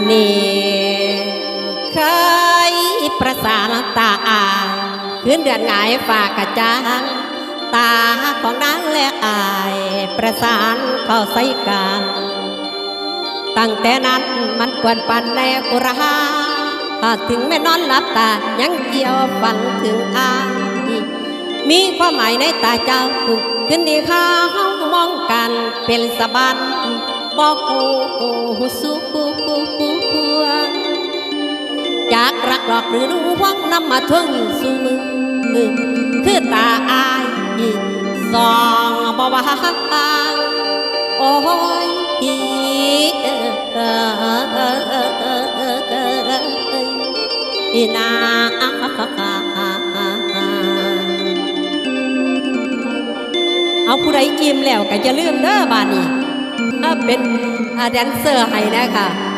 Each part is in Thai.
วันนี้เคยประสานตาอ่างคืนเดือนหงายฝากกระจางตาของนางและอาย ประสานเข้าใส่กัน ตั้งแต่นั้นมันกวนปันในอุราหาถึงแม่นอนหลับตายังเกี่ยวฝันถึงอายมีความหมายในตาเจ้าขึ้นดีข้ามองกันเป็นสะบัน บอกกูสู้จากรักหลอกหรือรู้ว่างนำมาทวงสู่มือมือคือตาอายสองบ่ว่าโอ้ยอีนาเอาผู้ใดอิ่มแล้วก็จะลืมเด้อบานนี้ เป็นอ่าแดนเซอร์ให้นะคะ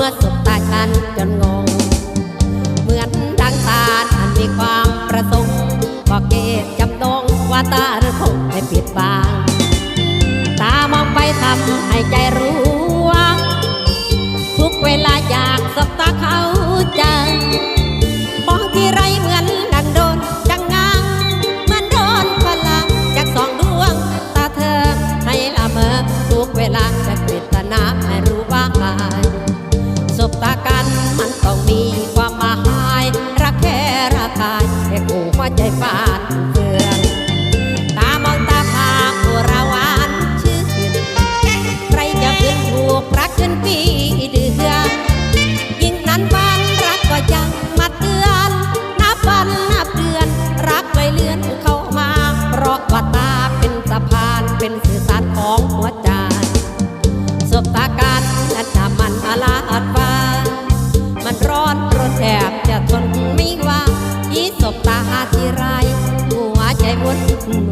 เมื่อสบตาฉันจนงง เหมือนดังตาท่านมีความประสงค์บอกเกตจำนงว่าตาหรือคงไม่ปิดบังตามองไปทำให้ใจรู้ว่าทุกเวลาอยากสบตาเขาจังมองที่ไรเหมือนดังโดนจังงังเหมือนโดนพลังจากสองดวงตาเธอให้ละเมอทุกเวลาจะปริตนาห้รู้า สบตากันมันต้องมีความหมายรักแค่ระคายแค่กูหัวใจฟาดเฟืองตามองตาพาอุระหวานชื่นใครจะเป็นถูกรักขึ้นปีเดือนยิ่งนั้นวันรักก็ยังมาเตือนนับวันนับเดือน รักเลเลื่อนเข้ามา เพราะว่าตาเป็นสะพานเป็นสื่อสารของ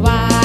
วา